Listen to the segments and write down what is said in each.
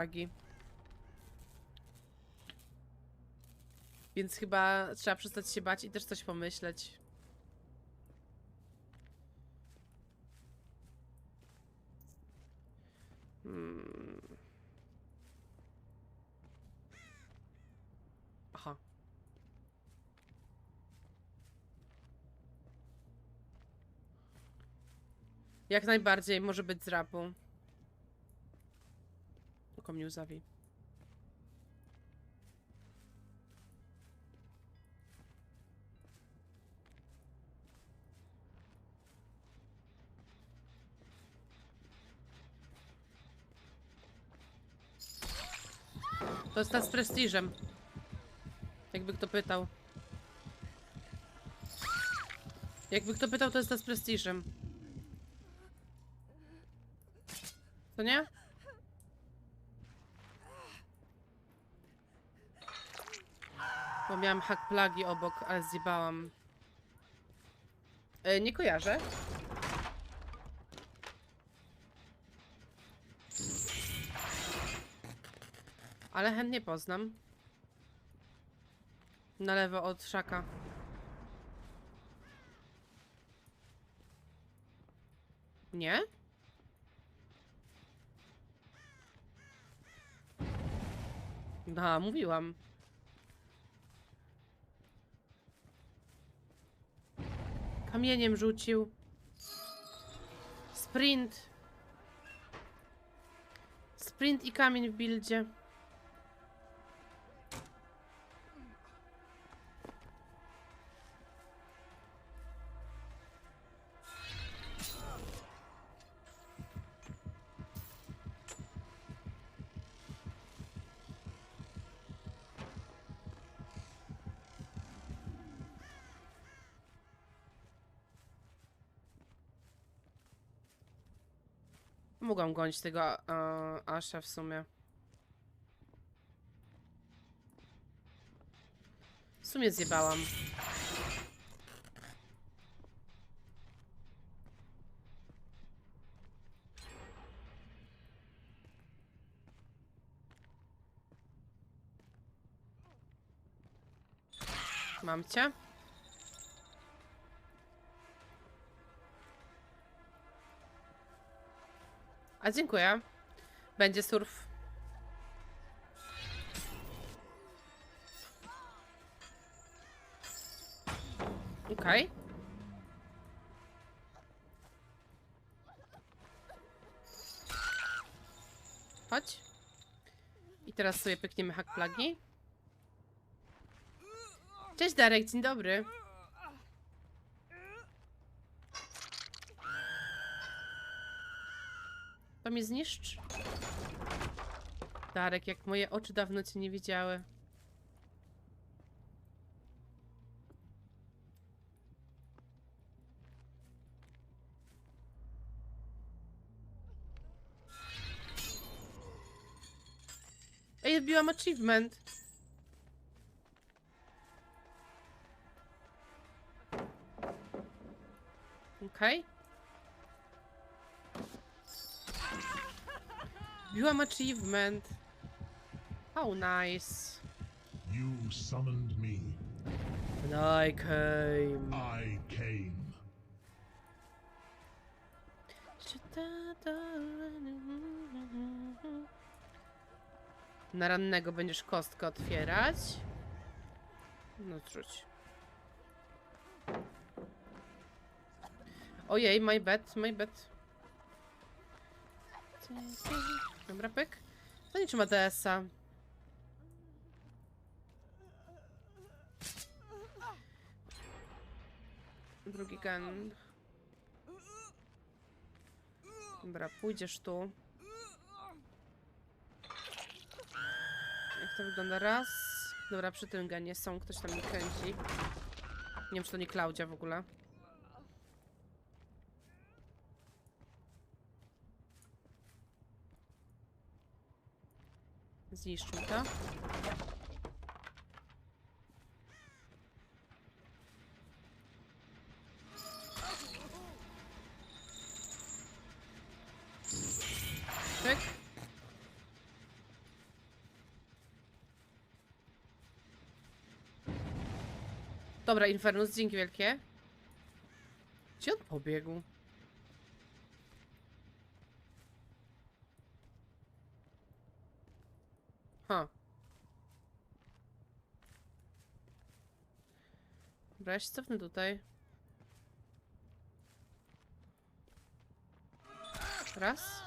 uwagi. Więc chyba trzeba przestać się bać i też coś pomyśleć. Hmm. Aha. Jak najbardziej może być z rapu. To jest ta z prestiżem. Jakby kto pytał. Jakby kto pytał, to jest ta z prestiżem. To nie? Miałam hack plagi obok, ale zjebałam. E, nie kojarzę. Ale chętnie poznam. Na lewo od szaka. Nie? Da, mówiłam. Kamieniem rzucił. Sprint. Sprint i kamień w buildzie. Mogłam gonić tego e, Asha w sumie. W sumie zjebałam. Mam cię. A dziękuję. Będzie surf. Okej. Chodź. I teraz sobie pykniemy hack plagi. Cześć Darek, dzień dobry. To mnie zniszcz. Darek, jak moje oczy dawno cię nie widziały. Ej, wbiłam achievement. Okej. Wbiłam achievement. How nice. You summoned me. And I came. I came. Na rannego będziesz kostkę otwierać. No czuć. Ojej, my bad, my bad. Dobra, pyk. To nie trzyma DS-a. Drugi gen. Dobra, pójdziesz tu. Jak to wygląda? Raz. Dobra, przy tym genie są, ktoś tam mi kręci. Nie wiem, czy to nie Klaudia w ogóle. Zniszczył to. Dobra, Infernus, dzięki wielkie. Gdzie on pobiegł? Ha. Dobra, ja się cofnę tutaj. Raz.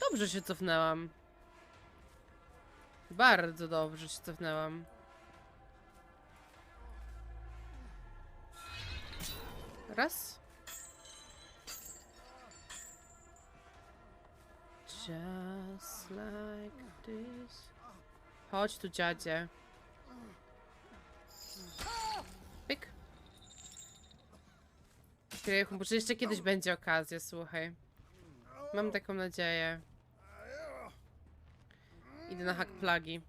Dobrze się cofnęłam. Bardzo dobrze się cofnęłam. Raz. Like this. Chodź tu, dziadzie. Pyk. Krychu, może jeszcze kiedyś będzie okazja, słuchaj. Mam taką nadzieję. Idę na hack plagi.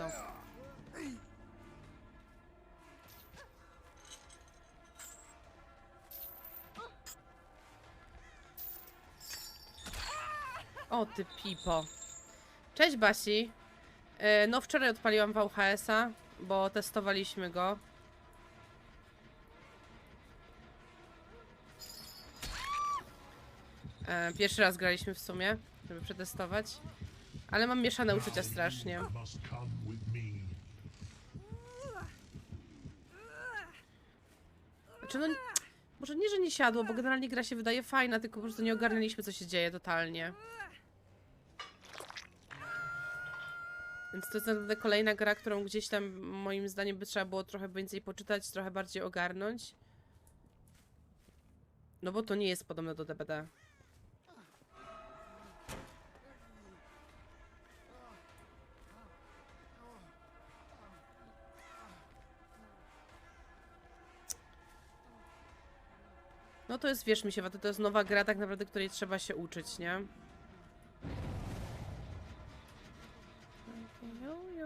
Od O ty pipo. Cześć Basi. E, No wczoraj odpaliłam VHS-a, bo testowaliśmy go. E, Pierwszy raz graliśmy w sumie, żeby przetestować. Ale mam mieszane uczucia strasznie. Znaczy no, może nie, że nie siadło, bo generalnie gra się wydaje fajna, tylko po prostu nie ogarnęliśmy co się dzieje totalnie. Więc to jest naprawdę kolejna gra, którą gdzieś tam moim zdaniem by trzeba było trochę więcej poczytać, trochę bardziej ogarnąć. No bo to nie jest podobne do DBD. No to jest, wiesz mi się, to jest nowa gra tak naprawdę, której trzeba się uczyć, nie?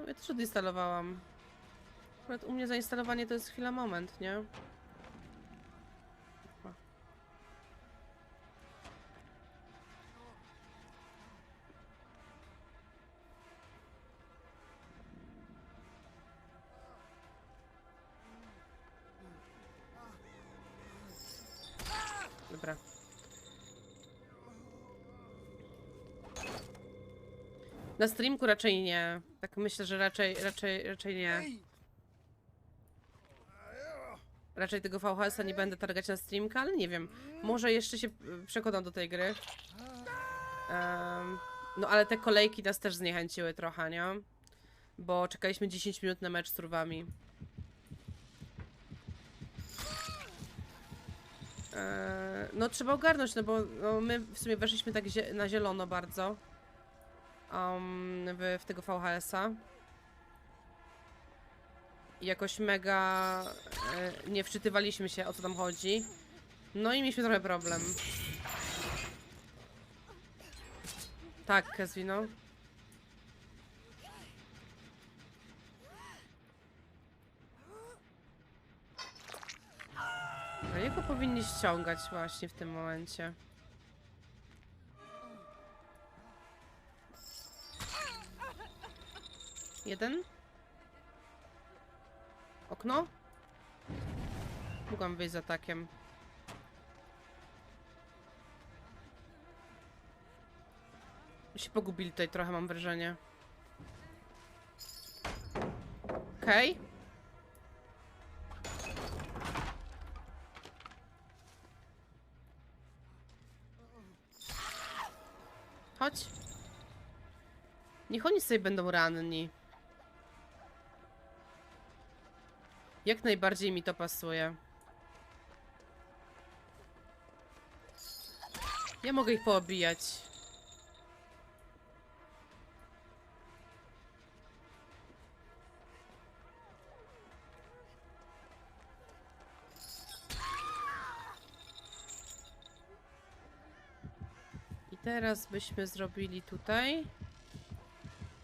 Ja też odinstalowałam. Akurat u mnie zainstalowanie to jest chwila moment, nie? Na streamku raczej nie. Tak myślę, że raczej, raczej, raczej nie. Raczej tego VHS-a nie będę targać na streamka, ale nie wiem. Może jeszcze się y, przekonam do tej gry. Em, no ale te kolejki nas też zniechęciły trochę, nie? Bo czekaliśmy 10 minut na mecz z turwami. Eee, no trzeba ogarnąć, no bo no, my w sumie weszliśmy tak zie na zielono bardzo um, w, w tego VHS-a. Jakoś mega e, nie wczytywaliśmy się o co tam chodzi. No i mieliśmy trochę problem. Tak, Casino. A jego powinni ściągać właśnie w tym momencie. Jeden? Okno? Mogłam wyjść z atakiem. Się pogubili tutaj trochę, mam wrażenie. Okej. Chodź. Niech oni sobie będą ranni. Jak najbardziej mi to pasuje. Ja mogę ich poobijać. I teraz byśmy zrobili tutaj.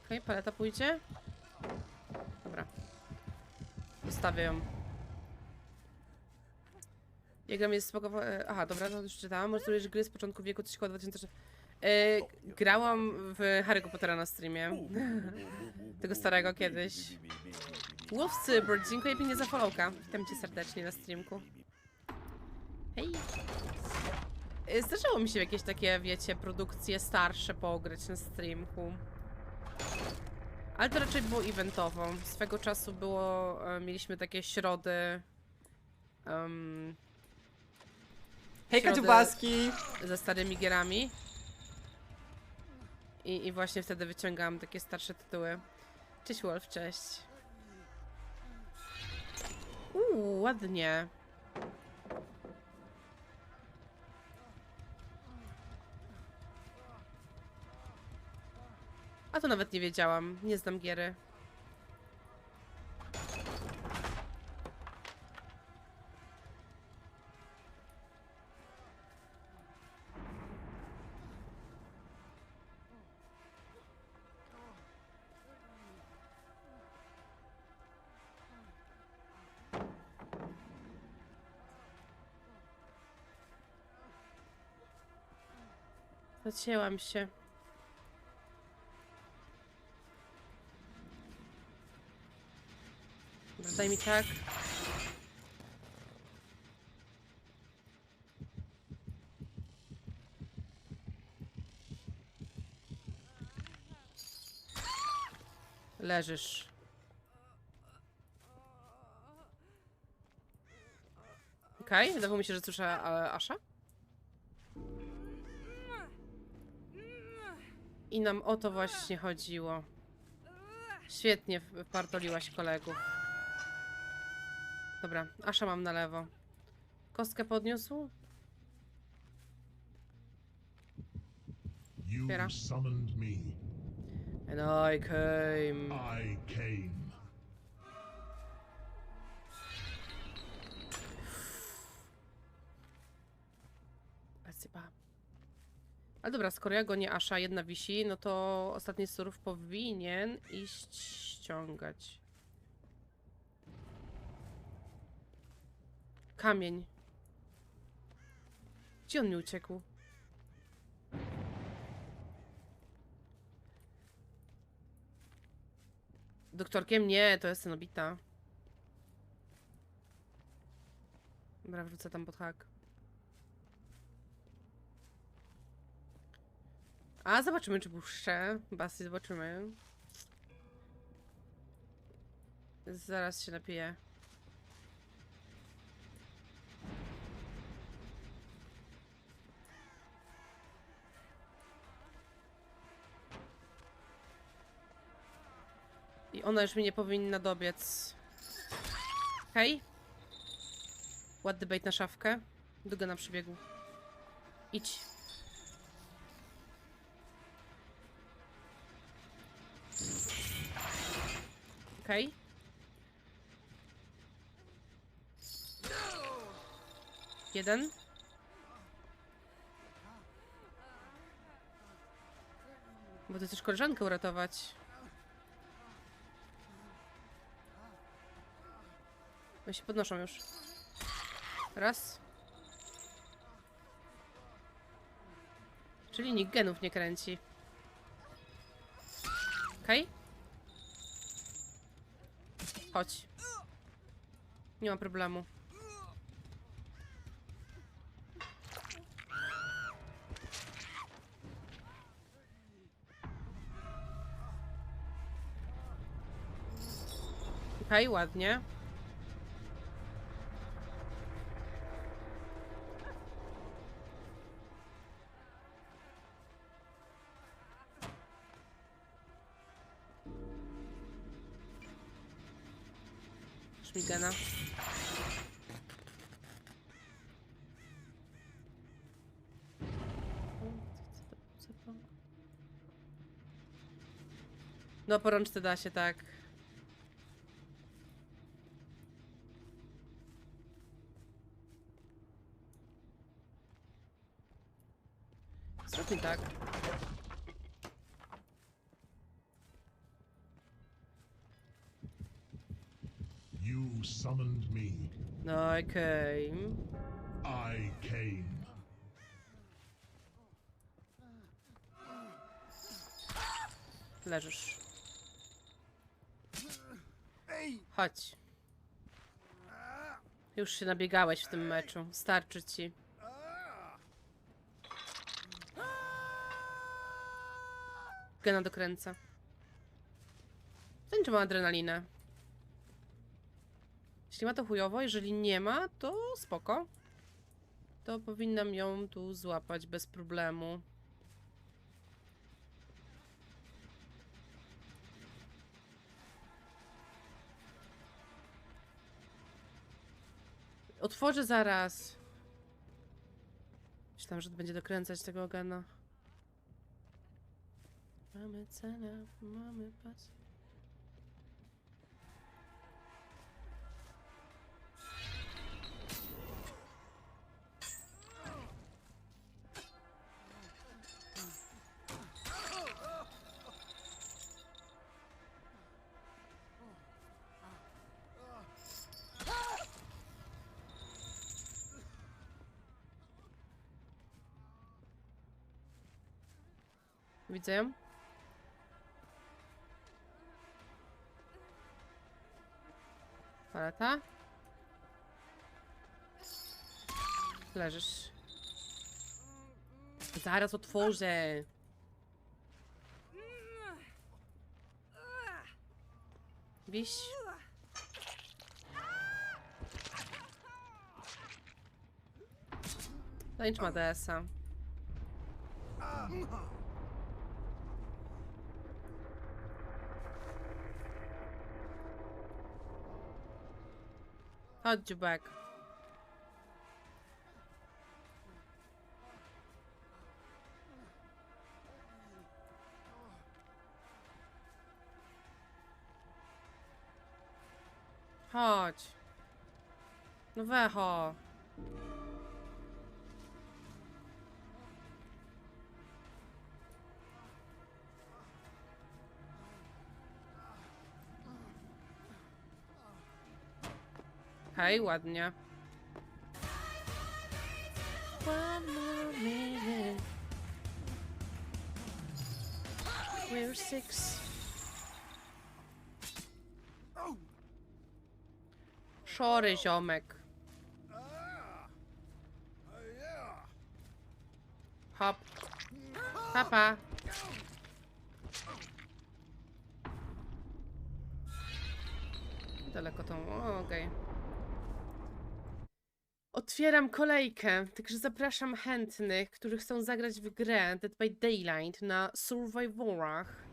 Okej, paleta pójdzie. Zostawię ją. Jak gram jest spoko... e, Aha, dobra, no już czytałam. Możesz gry z początku wieku, coś koło 2000... E, grałam w Harry'ego Pottera na streamie. Tego starego kiedyś. Wolf Cyber, dziękuję pięknie za followka. Witam cię serdecznie na streamku. Hej. E, Zdarzało mi się jakieś takie, wiecie, produkcje starsze pograć na streamku. Ale to raczej było eventowo. Swego czasu było, e, mieliśmy takie środy em, Hejka Środy- ze starymi gierami. I, I właśnie wtedy wyciągałam takie starsze tytuły. Cześć Wolf, cześć. Uuu, ładnie. To nawet nie wiedziałam. Nie znam giery. Zacięłam się. Daj mi tak. Leżysz. Okej, okay, wydawało mi się, że słyszę e, Asha. I nam o to właśnie chodziło. Świetnie wpartoliłaś kolegów. Dobra, Asza mam na lewo. Kostkę podniósł? You Otwiera. summoned me. And I came. I came. Asypa. Ale dobra, skoro ja go nie Asza, jedna wisi, no to ostatni surów powinien iść ściągać. Kamień. Gdzie on mi uciekł? Doktorkiem? Nie, to jest Cenobita. Dobra, wrzucę tam pod hak. A zobaczymy, czy puszczę. Basti, zobaczymy. Zaraz się napiję. I ona już mi nie powinna dobiec. Hej. Ładny bait na szafkę. Długo na przybiegu. Idź. Okej. Jeden. Bo ty chcesz koleżankę uratować. No się podnoszą już. Raz. Czyli nikt genów nie kręci. Okej. Chodź. Nie ma problemu. Okej, ładnie. No, po rączce da się, tak. Zrób mi tak. You summoned me. No, I came. I came. Leżysz. Chodź. Już się nabiegałeś w tym meczu. Starczy ci. Gena dokręca. Ten czy ma adrenalinę? Jeśli ma to chujowo, jeżeli nie ma, to spoko. To powinnam ją tu złapać bez problemu. Otworzę zaraz. Myślałam, że będzie dokręcać tego gana. Mamy cenę, mamy pas. Widzę ją? Paleta? Leżysz. Zaraz otworzę. Wiś. Tańcz ma DS-a. Chodź, dziubek. Chodź. No wecho. Hej, ładnie. We're six. Szory, ziomek. Hop. Papa. Daleko tą. Okej. Otwieram kolejkę, także zapraszam chętnych, którzy chcą zagrać w grę Dead by Daylight na Survivorach.